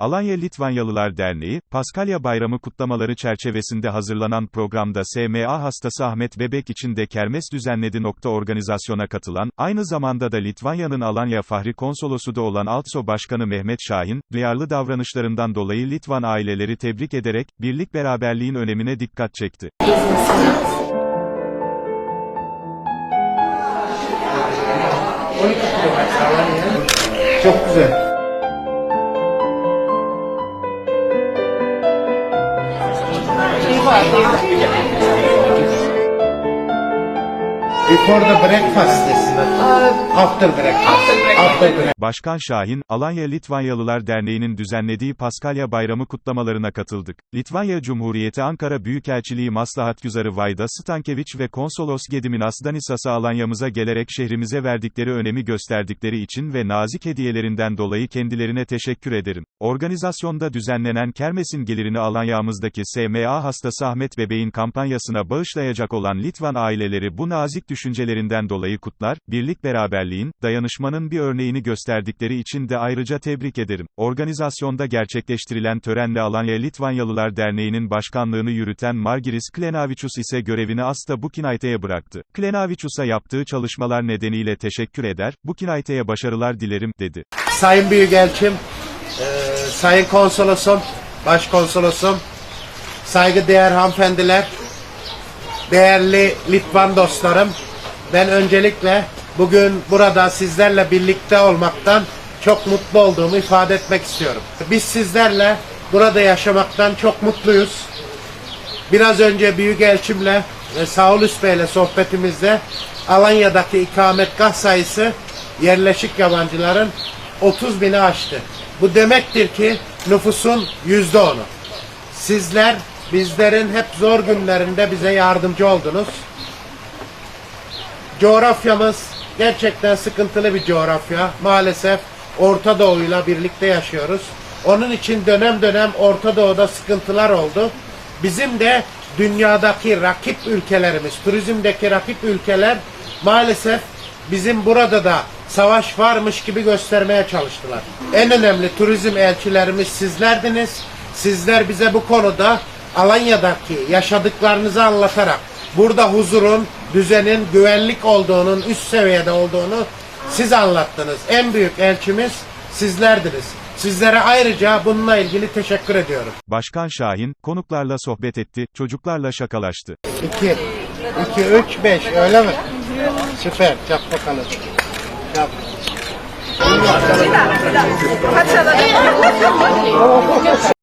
Alanya Litvanyalılar Derneği, Paskalya Bayramı kutlamaları çerçevesinde hazırlanan programda SMA hastası Ahmet Bebek için de kermes düzenledi. Organizasyona katılan, aynı zamanda da Litvanya'nın Alanya Fahri Konsolosu da olan Altso Başkanı Mehmet Şahin, duyarlı davranışlarından dolayı Litvan aileleri tebrik ederek, birlik beraberliğin önemine dikkat çekti. Çok güzel. Before the breakfast is breakfast. After breakfast. Başkan Şahin, Alanya Litvanyalılar Derneği'nin düzenlediği Paskalya Bayramı kutlamalarına katıldık. Litvanya Cumhuriyeti Ankara Büyükelçiliği Maslahatgüzarı Vayda Stankeviç ve Konsolos Gediminas Danisas'a Alanya'mıza gelerek şehrimize verdikleri önemi gösterdikleri için ve nazik hediyelerinden dolayı kendilerine teşekkür ederim. Organizasyonda düzenlenen kermesin gelirini Alanya'mızdaki SMA hastası Ahmet Bebeğin kampanyasına bağışlayacak olan Litvan aileleri bu nazik düşüncelerinden dolayı kutlar, birlik beraberliğin, dayanışmanın bir örneğini gösterdikleri için de ayrıca tebrik ederim. Organizasyonda gerçekleştirilen törenle Alanya Litvanyalılar Derneği'nin başkanlığını yürüten Margiris Klenavichus ise görevini Asta Bukinaita'ya bıraktı. Klenavichus'a yaptığı çalışmalar nedeniyle teşekkür eder, Bukinaita'ya başarılar dilerim, dedi. Sayın Büyükelçim, eee, Sayın Konsolosum, Başkonsolosum, saygıdeğer hanımefendiler, değerli Litvan dostlarım, ben öncelikle bugün burada sizlerle birlikte olmaktan çok mutlu olduğumu ifade etmek istiyorum. Biz sizlerle burada yaşamaktan çok mutluyuz. Biraz önce Büyükelçimle ve Saulus Bey'le sohbetimizde Alanya'daki ikametgah sayısı yerleşik yabancıların 30 bini aştı. Bu demektir ki nüfusun yüzde onu. Sizler bizlerin hep zor günlerinde bize yardımcı oldunuz. Coğrafyamız gerçekten sıkıntılı bir coğrafya. Maalesef Orta Doğu'yla birlikte yaşıyoruz. Onun için dönem dönem Orta Doğu'da sıkıntılar oldu. Bizim de dünyadaki rakip ülkelerimiz, turizmdeki rakip ülkeler maalesef bizim burada da savaş varmış gibi göstermeye çalıştılar. En önemli turizm elçilerimiz sizlerdiniz. Sizler bize bu konuda Alanya'daki yaşadıklarınızı anlatarak burada huzurun, düzenin, güvenlik olduğunun, üst seviyede olduğunu siz anlattınız. En büyük elçimiz sizlerdiniz. Sizlere ayrıca bununla ilgili teşekkür ediyorum. Başkan Şahin, konuklarla sohbet etti, çocuklarla şakalaştı. 2, 2, 3, 5 öyle mi? Süper. Çap bakalım. Çap. Kaç alalım?